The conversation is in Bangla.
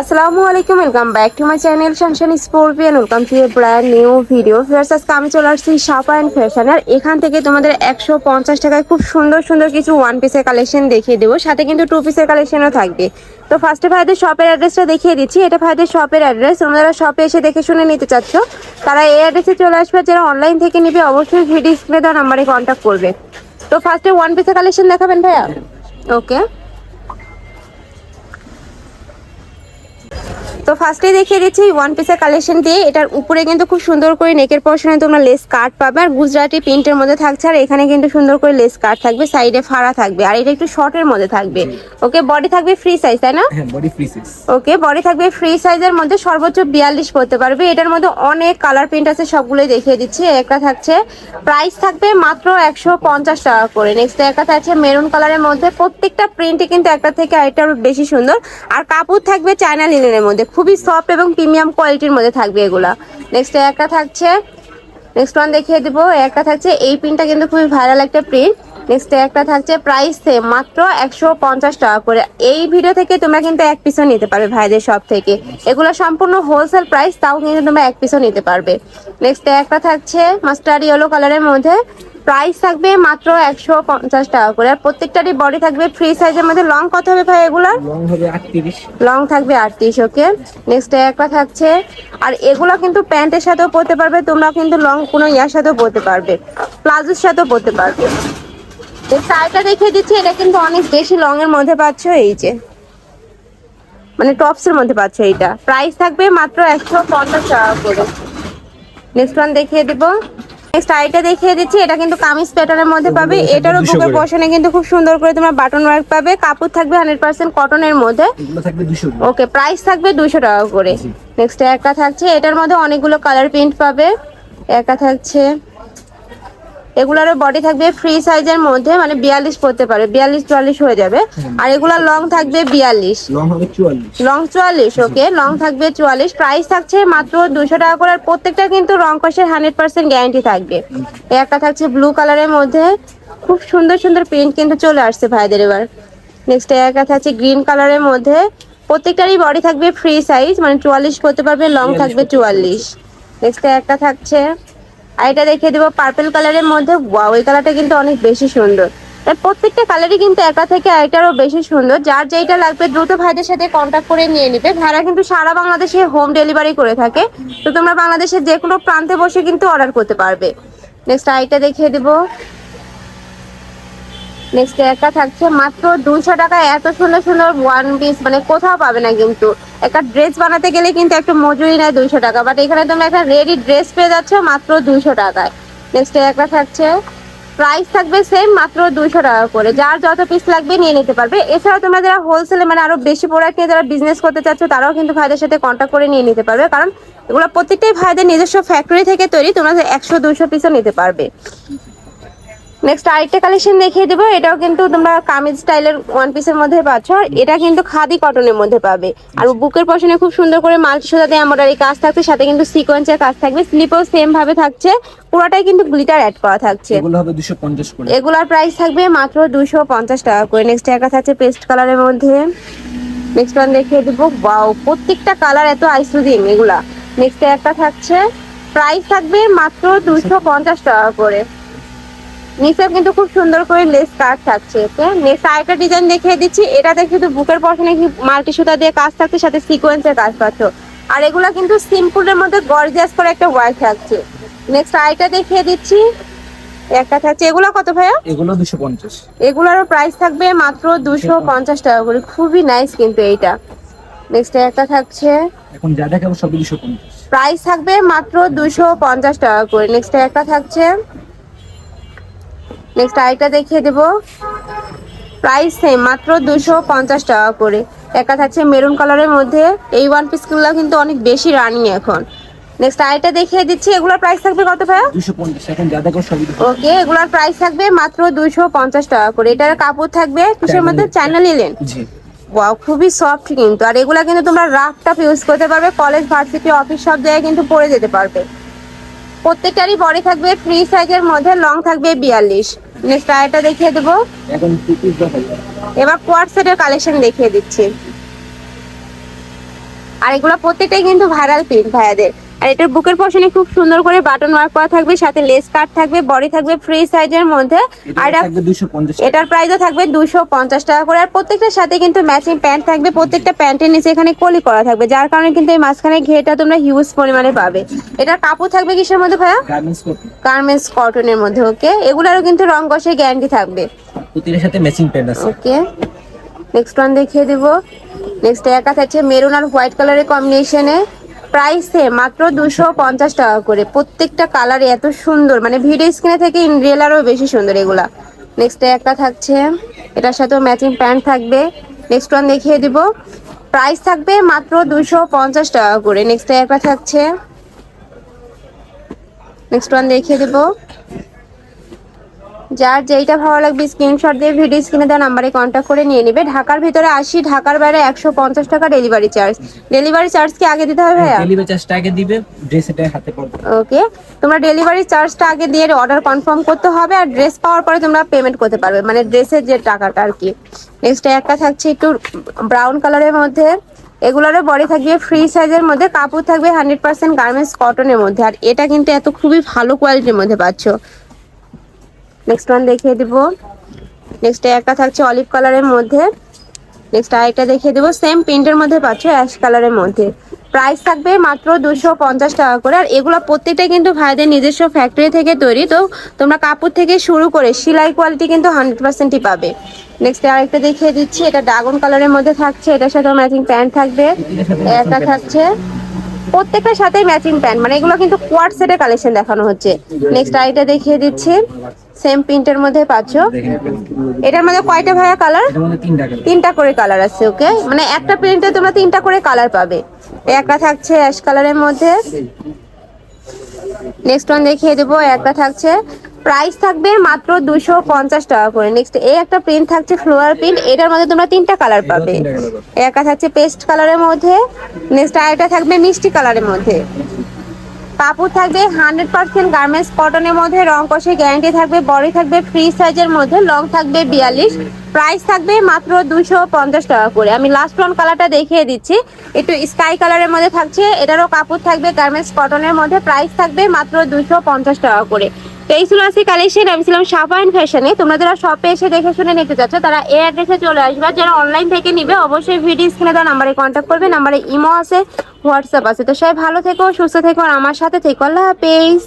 আসসালামু আলাইকুম welcome back to my channel শানশান স্পোর্পিয়ান welcome to a brand new video fierce আজকে আমি চলে আসছি শাপা অ্যান্ড ফ্যাশন আর এখান থেকে তোমাদের একশো পঞ্চাশ টাকায় খুব সুন্দর সুন্দর কিছু ওয়ান পিসের কালেকশন দেখিয়ে দেবো। সাথে কিন্তু টু পিসের কালেকশনও থাকবে। তো ফার্স্টে ভাইদের শপের অ্যাড্রেসটা দেখিয়ে দিচ্ছি। এটা ভাইদের শপের অ্যাড্রেস তোমরা শপে এসে দেখে শুনে নিতে চাচ্ছ। তারা এই অ্যাড্রেসে চলে আসবে। যারা অনলাইন থেকে নিবে, অবশ্যই ভিডিও স্ক্রিনে দেওয়া নাম্বারে কন্ট্যাক্ট করবে। তো ফার্স্টে ওয়ান পিসের কালেকশন দেখাবেন ভাইয়া? ওকে তো ফার্স্টে দেখিয়ে দিচ্ছি ওয়ান পিসের কালেকশন দিয়ে। এটার উপরে কিন্তু খুব সুন্দর করে নেকের পশনে তোমরা লেস কাট পাবে। আর গুজরাটি প্রিন্টের মধ্যে থাকছে। আর এখানে কিন্তু সুন্দর করে লেস কাট থাকবে। সাইডে ফাড়া থাকবে। আর এটা একটু শর্টের মধ্যে থাকবে। ওকে বডি থাকবে ফ্রি সাইজ তাই না? হ্যাঁ বডি ওকে থাকবে ফ্রি সাইজের মধ্যে সর্বোচ্চ বিয়াল্লিশ পড়তে পারবে। এটার মধ্যে অনেক কালার প্রিন্ট আছে সবগুলোই দেখিয়ে দিচ্ছি। একটা থাকছে প্রাইস থাকবে মাত্র একশো পঞ্চাশ টাকা করে। নেক্সট একটা থাকছে মেরুন কালারের মধ্যে। প্রত্যেকটা প্রিন্টই কিন্তু একটা থেকে আরেকটা বেশি সুন্দর। আর কাপড় থাকবে চায়না লিনেনের মধ্যে। খুবই সফট এবং প্রিমিয়াম কোয়ালিটির মধ্যে থাকবে এগুলা। নেক্সট একটা থাকছে নেক্সট ওয়ান দেখিয়ে দেবো। একটা থাকছে, এই প্রিন্টটা কিন্তু খুবই ভাইরাল একটা প্রিন্ট নেক্সট একটা থাকছে প্রাইস সেম মাত্র একশো পঞ্চাশ টাকা করে। এই ভিডিও থেকে তোমরা কিন্তু এক পিসও নিতে পারবে ভাইদের সব থেকে। এগুলো সম্পূর্ণ হোলসেল প্রাইস তাও কিন্তু তোমরা এক পিসও নিতে পারবে। নেক্সট একটা থাকছে মাস্টার ইয়েলো কালারের মধ্যে। প্রাইস থাকবে মাত্র একশো পঞ্চাশ টাকা করে। আর প্রত্যেকটারই বডি থাকবে ফ্রি সাইজের মধ্যে। লং কত হবে ভাই এগুলার? লং হবে 38 লং থাকবে আটত্রিশ ওকে নেক্সট একটা থাকছে। আর এগুলো কিন্তু প্যান্টের সাথেও পরতে পারবে। তোমরা কিন্তু লং কোনো ইয়ার সাথেও পরতে পারবে। প্লাজোর সাথেও পরতে পারবে। শাড়িটা দেখিয়ে দিচ্ছি। এটা কিন্তু অনেক বেশি লং এর মধ্যে পাচ্ছ এই যে। মানে টপস এর মধ্যে পাচ্ছ এইটা। প্রাইস থাকবে মাত্র একশো পঞ্চাশ টাকা করে। নেক্সট ওয়ান দেখিয়ে দিব। নেক্সট আইটা দেখিয়ে দিচ্ছি এটা কিন্তু কামিজ প্যাটার্নের মধ্যে পাবে। এটারও 200 বুকের করে। কিন্তু খুব সুন্দর করে তোমরা বাটন ওয়ার্ক পাবে। কাপড় থাকবে হান্ড্রেড পার্সেন্ট কটনের মধ্যে। 200 ওকে প্রাইস থাকবে দুশো টাকা করে। নেক্সট একটা থাকছে এটার মধ্যে অনেকগুলো কালার প্রিন্ট পাবে। একটা থাকছে এগুলারও বডি থাকবে ফ্রি সাইজের মধ্যে মানে বিয়াল্লিশ পড়তে পারে বিয়াল্লিশ চুয়াল্লিশ হয়ে যাবে। আর এগুলা লং থাকবে বিয়াল্লিশ। লং হবে 44 লং চুয়াল্লিশ ওকে লং থাকবে চুয়াল্লিশ। প্রাইস থাকছে মাত্র দুশো টাকা করে আর প্রত্যেকটা কিন্তু রং কষের হান্ড্রেড পার্সেন্ট গ্যারান্টি থাকবে। একটা থাকছে ব্লু কালারের মধ্যে। খুব সুন্দর সুন্দর প্রিন্ট কিন্তু চলে আসছে ভাইদের এবার। নেক্সট একটা থাকছে গ্রিন কালারের মধ্যে। প্রত্যেকটারই বডি থাকবে ফ্রি সাইজ মানে চুয়াল্লিশ করতে পারবে লং থাকবে চুয়াল্লিশ। নেক্সট একটা থাকছে আর এটা দেখিয়ে দেবো পার্পেল কালারের মধ্যে। ওয়াও এই কালারটা কিন্তু অনেক বেশি সুন্দর। প্রত্যেকটা কালারই কিন্তু একা থেকে আরেকটারও বেশি সুন্দর। যার যেইটা লাগবে দ্রুত ভাইদের সাথে কন্ট্যাক্ট করে নিয়ে নিবে। ভাইরা কিন্তু সারা বাংলাদেশে হোম ডেলিভারি করে থাকে। তো তোমরা বাংলাদেশের যে কোনো প্রান্তে বসে কিন্তু অর্ডার করতে পারবে। নেক্সট আইটা দেখিয়ে দেবো। নেক্সট একটা থাকছে মাত্র দুশো টাকায় এত সুন্দর সুন্দর ওয়ান পিস মানে কোথাও পাবে না কিন্তু। একটা ড্রেস বানাতে গেলে কিন্তু একটু মজুরি নেয় দুইশো টাকা বাট এখানে তোমরা একটা রেডি ড্রেস পেয়ে যাচ্ছ মাত্র দুশো টাকায়। নেক্সট একটা থাকছে প্রাইস থাকবে সেম মাত্র দুশো টাকা করে। যার যত পিস লাগবে নিয়ে নিতে পারবে। এছাড়াও তোমরা যারা হোলসেলে মানে আরও বেশি প্রোডাক্ট নিয়ে যারা বিজনেস করতে চাচ্ছ, তারাও কিন্তু ভাইদের সাথে কন্ট্যাক্ট করে নিয়ে নিতে পারবে। কারণ এগুলো প্রত্যেকটাই ভাইদের নিজস্ব ফ্যাক্টরি থেকে তৈরি, তোমরা একশো দুশো পিসও নিতে পারবে। নেক্সট আরেকটা কালেকশন দেখিয়ে দেবো। এটাও কিন্তু তোমরা কামিজ স্টাইলের ওয়ান পিসের মধ্যে পাচ্ছ। আর এটা কিন্তু খাদি কটনের মধ্যে পাবে। আর বুকের পশনে খুব সুন্দর করে মাল্টি সোজাতে এমব্রয়ডারি কাজ থাকছে সাথে কিন্তু সিকোয়েন্সের কাজ থাকবে। স্লিপও সেম ভাবে থাকছে। পুরোটাই কিন্তু গ্লিটার অ্যাড করা থাকছে। এগুলো হবে 250 করে। এগুলার প্রাইস থাকবে মাত্র দুশো পঞ্চাশ টাকা করে। নেক্সট একটা থাকছে পেস্ট কালারের মধ্যে। নেক্সট ওয়ান দেখিয়ে দেবো। বাও প্রত্যেকটা কালার এত আইসুদিং এগুলা। নেক্সট একটা থাকছে। প্রাইস থাকবে মাত্র দুশো পঞ্চাশ টাকা করে। নিচে কিন্তু খুব সুন্দর করে লেস কাট থাকছে ওকে নেক্সট আরেকটা ডিজাইন দেখিয়ে দিচ্ছি। এটাতে কিন্তু বুকের পশনে কি মাল্টি সুতা দিয়ে কাজ থাকছে সাথে সিকোয়েন্সের কাজ পাচ্ছ। আর এগুলা কিন্তু সিম্পলের মধ্যে গর্জিয়াস করে একটা ওয়ার্ক থাকছে। নেক্সট আরেকটা দেখিয়ে দিচ্ছি। একটা থাকছে এগুলো কত ভাইয়া? এগুলো 250 এগুলোরও প্রাইস থাকবে মাত্র দুশো পঞ্চাশ টাকা করে। খুবই নাইস কিন্তু এইটা। নেক্সট একটা থাকছে। এখন যা দেখাবো সবই 250 প্রাইস থাকবে মাত্র দুশো পঞ্চাশ টাকা করে। নেক্সট একটা থাকছে। নেক্সট আরেকটা দেখিয়ে দেবো। প্রাইস সেম মাত্র দুশো পঞ্চাশ টাকা করে। একটা থাকছে মেরুন কালারের মধ্যে। এই ওয়ান পিসগুলো কিন্তু অনেক বেশি রানিং এখন। নেক্সট আরেকটা দেখিয়ে দিচ্ছি। এগুলোর প্রাইস থাকবে কত ভাইয়া? 250 এখন যা দেখাবো সবই 250 ওকে এগুলোর প্রাইস থাকবে মাত্র দুশো পঞ্চাশ টাকা করে। এটার কাপড় থাকবে কিসের মধ্যে? চায়না লিলেন ওয়াও খুবই সফট কিন্তু। আর এগুলা কিন্তু তোমরা রাফ টাফ ইউজ করতে পারবে। কলেজ ভার্সিটি অফিস সব জায়গায় কিন্তু পরে যেতে পারবে। প্রত্যেকটারই বডি থাকবে ফ্রি সাইজের মধ্যে লং থাকবে বিয়াল্লিশ। নেক্সট আরেকটা দেখিয়ে দেবো। এবার কোয়ার সেটের কালেকশন দেখিয়ে দিচ্ছি। আর এগুলো প্রত্যেকটাই কিন্তু ভাইরাল প্রিন্ট ভাইয়াদের। আর এটার বুকের পশনে খুব সুন্দর করে বাটন ওয়ার্ক করা থাকবে সাথে লেস কাট থাকবে বডি থাকবে ফ্রি সাইজের মধ্যে। আর এটার প্রাইসও থাকবে দুশো পঞ্চাশ টাকা করে। আর প্রত্যেকটার সাথে কিন্তু ম্যাচিং প্যান্ট থাকবে প্রত্যেকটা প্যান্টের নিচে এখানে কলি করা থাকবে যার কারণে কিন্তু এই মাঝখানে ঘেটা তোমরা হিউজ পরিমাণে পাবে। এটার কাপড় থাকবে কিসের মধ্যে ভাইয়া? গার্মেন্টস কটনের মধ্যে ওকে এগুলারও কিন্তু রং কষে গ্যারান্টি থাকবে। প্রতিটার সাথে ম্যাচিং প্যান্ট আছে। ওকে নেক্সট ওয়ান দেখিয়ে দেব। নেক্সট একা থাকছে মেরুন আর হোয়াইট কালারের কম্বিনেশনে প্রাইস মাত্র দুশো পঞ্চাশ টাকা করে। প্রত্যেকটা কালার এত সুন্দর। মানে ভিডিও স্ক্রিনে থেকে ইন রিয়েল আরও বেশি সুন্দর এগুলা। নেক্সট একটা থাকছে। এটার সাথেও ম্যাচিং প্যান্ট থাকবে। নেক্সট ওয়ান দেখিয়ে দিব। প্রাইস থাকবে মাত্র দুশো পঞ্চাশ টাকা করে। নেক্সট একটা থাকছে। নেক্সট ওয়ান দেখিয়ে দেবো। যার যেইটা ভালো লাগবে স্ক্রিনশট দিয়ে ভিডিও স্ক্রিনে দেওয়া নাম্বারে কন্ট্যাক্ট করে নিয়ে নেবে। ঢাকার ভিতরে আসি ঢাকার বাইরে একশো পঞ্চাশ টাকা ডেলিভারি চার্জ ডেলিভারি চার্জ কি আগে দিতে হবে ভাইয়া? ডেলিভারি চার্জটা আগে দিবে ড্রেস এটা হাতে পড়বে ওকে তোমরা ডেলিভারি চার্জটা আগে দিয়ে অর্ডার কনফার্ম করতে হবে আর ড্রেস পাওয়ার পরে তোমরা পেমেন্ট করতে পারবে। মানে ড্রেসের যে টাকাটা আর কি। নেক্সট একটা থাকছে একটু ব্রাউন কালারের মধ্যে। এগুলোরও বডি থাকবে ফ্রি সাইজের মধ্যে কাপড় থাকবে হান্ড্রেড পার্সেন্ট গার্মেন্টস কটনের মধ্যে। আর এটা কিন্তু এত খুবই ভালো কোয়ালিটির মধ্যে পাচ্ছ। নেক্সট ওয়ান দেখিয়ে দিব। নেক্সট একটা থাকছে অলিভ কালারের মধ্যে। নেক্সট আরেকটা দেখিয়ে দেবো। সেম প্রিন্টের মধ্যে পাচ্ছ অ্যাশ কালারের মধ্যে। প্রাইস থাকবে মাত্র দুশো পঞ্চাশ টাকা করে। আর এগুলো প্রত্যেকটা কিন্তু ভাইদের নিজস্ব ফ্যাক্টরি থেকে তৈরি। তো তোমরা কাপড় থেকে শুরু করে সেলাই কোয়ালিটি কিন্তু হান্ড্রেড পার্সেন্টই পাবে। নেক্সট আরেকটা দেখিয়ে দিচ্ছি। এটা ড্রাগন কালারের মধ্যে থাকছে। এটার সাথে ম্যাচিং প্যান্ট থাকবে। একটা থাকছে প্রত্যেকটার সাথে ম্যাচিং প্যান্ট মানে এগুলো কিন্তু কোয়ার সেটের কালেকশন দেখানো হচ্ছে। নেক্সট আইটা দেখিয়ে দিচ্ছি। সেম প্রিন্টের মধ্যে পাচ্ছ। এটার মধ্যে কয়টা ভাইয়া কালার তিনটা করে কালার আছে ওকে মানে একটা প্রিন্টে তোমরা তিনটা করে কালার পাবে। একটা থাকছে অ্যাশ কালারের মধ্যে। নেক্সট ওয়ান দেখিয়ে দেবো একটা থাকছে প্রাইস থাকবে মাত্র দুশো পঞ্চাশ টাকা করে। নেক্সট এই একটা প্রিন্ট থাকছে ফ্লোয়ার প্রিন্ট এটার মধ্যে তোমরা তিনটা কালার পাবে। একটা থাকছে পেস্ট কালারের মধ্যে। নেক্সট আরেকটা থাকবে মিষ্টি কালারের মধ্যে। কাপড় থাকবে হান্ড্রেড পার্সেন্ট গার্মেন্টস কটনের মধ্যে রং কষে গ্যারান্টি থাকবে বডি থাকবে ফ্রি সাইজের মধ্যে লং থাকবে বিয়াল্লিশ। প্রাইস থাকবে মাত্র দুশো পঞ্চাশ টাকা করে। আমি লাস্ট ওয়ান কালারটা দেখিয়ে দিচ্ছি। একটু স্কাই কালারের মধ্যে থাকছে এটারও কাপড় থাকবে গার্মেন্টস কটনের মধ্যে। প্রাইস থাকবে মাত্র দুশো পঞ্চাশ টাকা করে। এই ছিল আজকে কালেকশন আমি ছিলাম সাফাইন ফ্যাশনে তোমরা যারা শপে এসে দেখে শুনে নিতে চাচ্ছ, তারা এই অ্যাড্রেসে চলে আসবে। যারা অনলাইন থেকে নিবে, অবশ্যই ভিডিও স্ক্রিনে দেওয়া নাম্বারে কন্ট্যাক্ট করবে। নাম্বারে ইমো আছে হোয়াটসঅ্যাপ আছে। তো সবাই ভালো থেকো, সুস্থ থেকো, আর আমার সাথে থেকো। আল্লাহ হাফেজ।